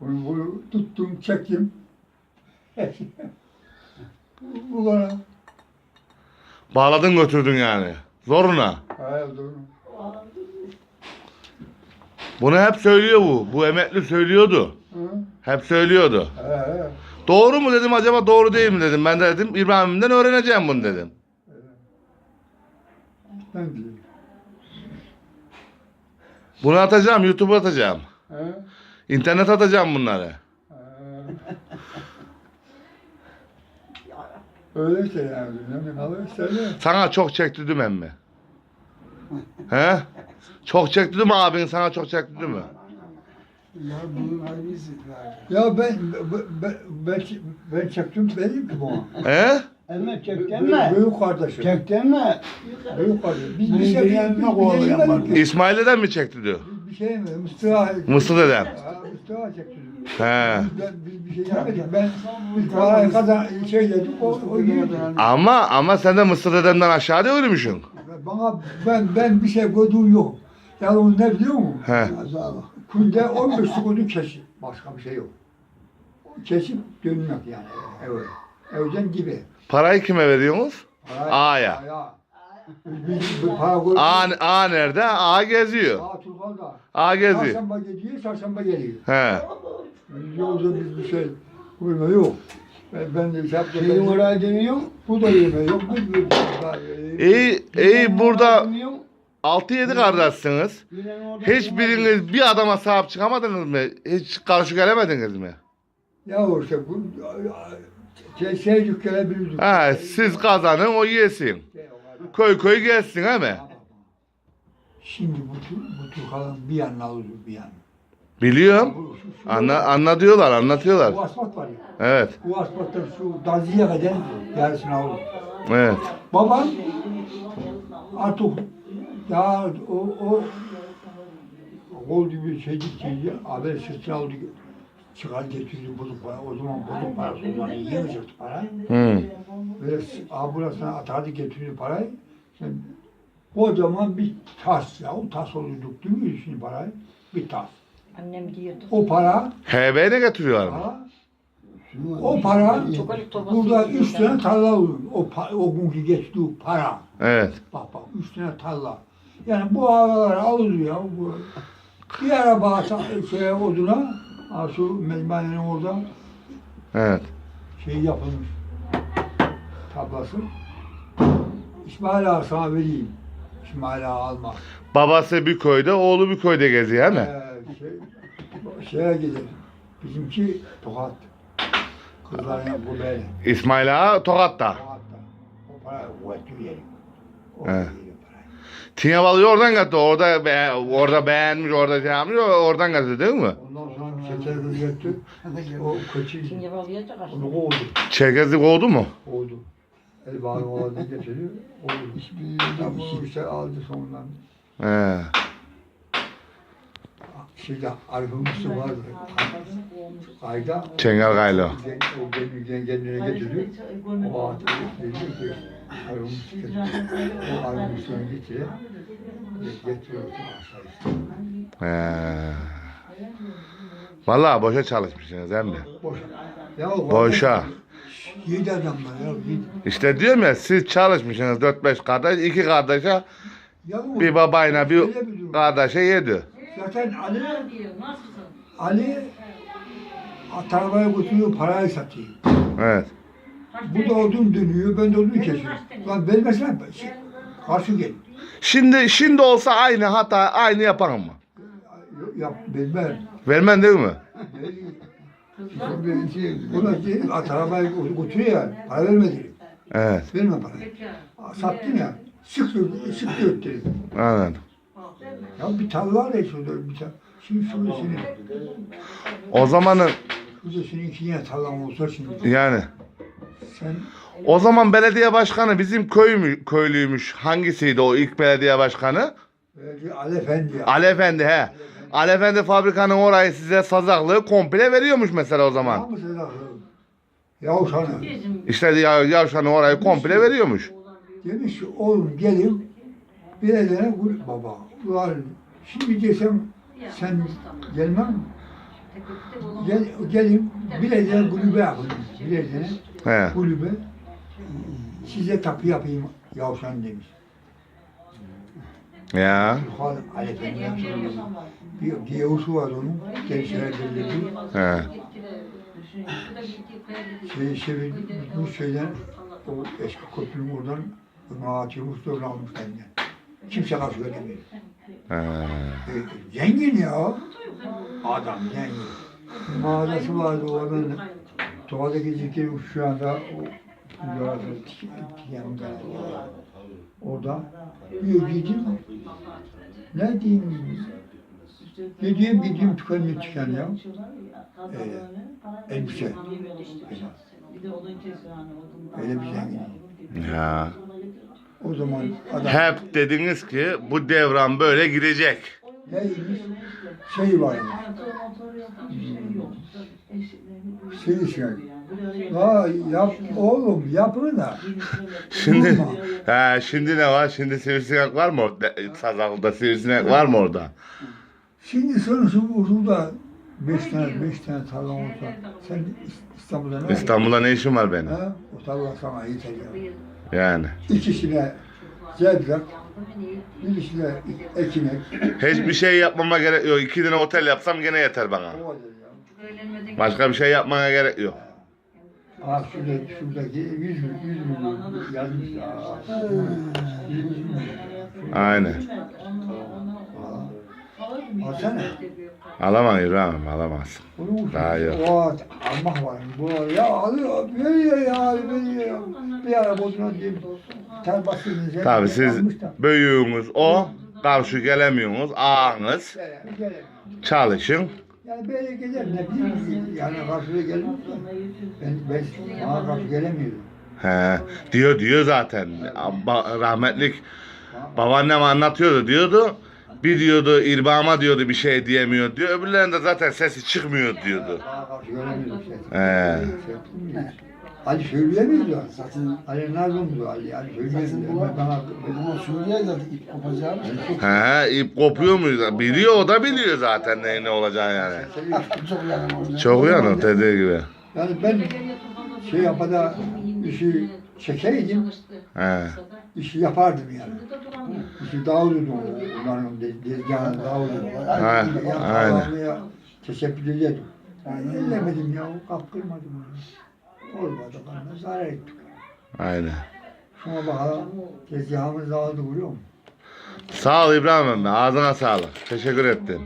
Bunu, bunu tuttum, çektim. bu, bu bana. Bağladın götürdün yani. Zoruna. Hayır doğru. Bunu hep söylüyor bu. Bu emekli söylüyordu. Hı? Hep söylüyordu. He he. Doğru mu dedim acaba doğru değil mi dedim. Ben de dedim İbrahim'den öğreneceğim bunu dedim. Ben diyeyim. Bunu atacağım YouTube'a atacağım. He? İnternet atacağım bunları. He. Öyle işte yani. Ne. Sana çok çektirdim emmi. He? Çok çektirdim abin sana çok çektirdim mi? Ya bunun hangisi? Ya ben ben ben, ben çektim benim ki bana. He? Emme çektin Büyük, mi? büyük kardeşim. Çektin mi? Büyük kardeşim. Biz bir şey bir, beğenme bir, bir, oğlu şey yaparım. yemedik ki. İsmail dedem mi çektirdi? Bir, bir şey yemedik. Mıstığa. Mısır dedem. Ha, Mıstığa. He. Ben, biz bir şey yemedik. Ben bir parayı kazan şey yedik o, o. Ama ama sen de Mısır dedemden aşağı değil yürümüşsün. Bana ben ben bir şey gördüğüm yok. Yalnız ne biliyor musun? He. Azal. Günde 15 sekundu kesip başka bir şey yok. Kesip dönmek yani evet. Evden gibi. Parayı kime veriyorsunuz? Para- A'ya. A'ya. A, A nerede? A geziyor. A Turhal'da. A geziyor. Çarşamba gidiyor, çarşamba geliyor. He. Yolda biz bir şey uyma yok. Ben, ben de hesap Şeyin oraya dönüyor. Bu da yeme yok. Bu da İyi, iyi burada Dönüyor. 6-7 kardeşsiniz. Hiçbiriniz bir adama sahip çıkamadınız mı? Hiç karşı gelemediniz mi? Ya işte bu şey, şey gelebilirdik. Ha, siz kazanın o yesin. Köy köy gelsin mi? Şimdi bu bu tür kalan bir yanına alıyor bir yan. Biliyorum. Bu- şu- şu- Anla, anlatıyorlar, anlatıyorlar. Bu asfalt var ya. Evet, Bu asfalttan şu Dazi'ye kadar yarısını alıyor. evet. Babam artık ya o o kol gibi şey gitti. Haber sırtına aldı. Çıkar getirdi bozuk para. O zaman bozuk parası o zaman yiyemeyecekti parayı. Hı. Böyle abulasına atardı getirdi parayı. Sen, kocaman bir tas ya. O tas olurduk değil mi şimdi parayı? Bir tas. Annem diyordu. O para, HB ne getiriyorlar mı? o para burada üç tane tarla olur. O, pa- o günkü geçtiği para. Evet. Bak bak üç tane tarla. Yani bu havalar alır ya. Bu. Bir araba şeye oduna, ha şu orada Evet. şey yapılmış. Tablası. İsmail Ağa sana vereyim. İsmail Ağa alma. Babası bir köyde, oğlu bir köyde geziyor he mi? Ee, şey, şeye gider. Bizimki Tokat. Kızlarına bu böyle. İsmail Ağa Tokat'ta. Tokat'ta. O para kuvvetli yerim. O He. yerim parayı. Tinyabalı'yı oradan kattı. Orada be, orada beğenmiş, orada şey yapmış, oradan kattı değil mi? Ondan kız getti. O kötü. Şimdi da Onu kovdu. Çerkezlik oldu mu? Kovdu. El bağlı olanı getiriyor. Kovdu. Tabii şey işte aldı sonundan. He. Şeyde Arif'in Mustafa vardı. Ayda. Çengel. Gen- O kendine, kendine getiriyor. O atı dedi ki Arif'in Mustafa. O Arif'in Mustafa'nı getiriyor. Getiriyor. aşağı. He. Vallahi boşa çalışmışsınız hem de. Boş. Ya o Boşa. Adamlar ya. İşte diyorum ya siz çalışmışsınız 4-5 kardeş, iki kardeşe Ya bir babayla bir Öyle bir durum. kardeşe yedi. Zaten Ali? Ali arabaya götürüyor parayı satıyor. Evet. Bu da odun dönüyor, ben de odun kesiyorum. Lan vermesene şey, karşı gel. Şimdi şimdi olsa aynı hata aynı yaparım mı? Yap, vermem. Vermen değil mi? Şey, buna şey, at götürüyor ya, para vermedi. Evet. Verme parayı. Sattın ya, sık sık öttü. Anladım. Ya bir tarla var ya şurada bir tane. Şimdi şurada senin, O zamanın şurada senin iki tane tarlan olsa şimdi. yani Sen o zaman belediye başkanı bizim köy mü, köylüymüş. Hangisiydi o ilk belediye başkanı? böyle Ali Efendi ya. Ali Efendi he. Ali Efendi fabrikanın orayı size sazaklığı komple veriyormuş mesela o zaman. Tamam mı. İşte ya, yavşanın orayı komple veriyormuş. Demiş ki oğlum gelin bir edene vur baba. Ulan şimdi desem sen gelmem mi? Gel, gelin Bilezi'ne kulübe yapın. Bilezi'ne He. kulübe. Size tapu yapayım yavşan demiş. Ya. Alep'in yapmış. Bir, bir yavusu var onun. Gençler belirledi. He. Şey, şey, bu şeyden o eski köprünün oradan Mahatır Mustafa almış benden. Kimse karşı veremiyor. He. E, zengin ya. Adam zengin. Mağazası vardı oradan. Doğada gezirken şu anda o yolda yanımda. Orada bir gideyim. Ne diyeyim? Gideyim gideyim tükenme tüken ya. Ee, elbise. Öyle bir zengin. Ya. O zaman adam Hep dediniz ki bu devran böyle gidecek. neymiş? Şey var. Şey şey. Ya yap oğlum yapın da. Şimdi he, şimdi ne var? Şimdi sivrisinek var mı? orada? Sazaklı'da sivrisinek var mı orada? Şimdi sonuçta burada beş tane beş tane tarla olsa sen İstanbul'da ne İstanbul'da ne işin var benim? Ha? O tarla sana yeter ya. Yani. İkisine zebrak, birisine ekinek. Hiçbir şey yapmama gerek yok. İki tane otel yapsam gene yeter bana. O kadar ya. Başka bir şey yapmana gerek yok. Aa şurada, şuradaki yüz, yüz milyon yazmış. Aa, milyon. Aynen. Alsana. Alamam İbrahim alamazsın. Bunu Daha yok. O almak var. Bu ya alıyor, veriyor ya, veriyor. Bir ara bozuna diyeyim. Ter basıyorsunuz. Tabii siz Almış da. büyüğünüz o. Karşı gelemiyorsunuz. Gele- Çalışın. Yani böyle gelir ne bileyim yani karşıya gelir mi? Ben, ben bana karşı gelemiyorum. He, diyor diyor zaten. Ba- rahmetlik babaannem anlatıyordu diyordu. Bir diyordu İrbama diyordu bir şey diyemiyor diyor. Öbürlerinde zaten sesi çıkmıyor diyordu. Gelemiyorum şey. He. Şey. Ali söyleyemiyordu. Zaten Ali Nazım'dı Ali. Ali zaten söyleyemiyordu. bu Ama bana bu Suriye zaten ip kopacağım. He, ip kopuyor mu? Biliyor o da biliyor zaten ne, ne olacağını yani. Çok yanım orada. Çok uyanık dediği gibi. yani ben şey yapada işi çekeydim, He. İşi yapardım yani. İşi dağılırdım onların de- dezgahını dağılırdım. Ha, aynen. Teşekkür ederdim. Yani ellemedim ya, kaptırmadım onu. Olmadı bana, zarar ettik. Aynen. Şuna bakalım, tezgahımız dağıldı biliyor musun? Sağ ol İbrahim emmi. Ağzına sağlık. Teşekkür ettim.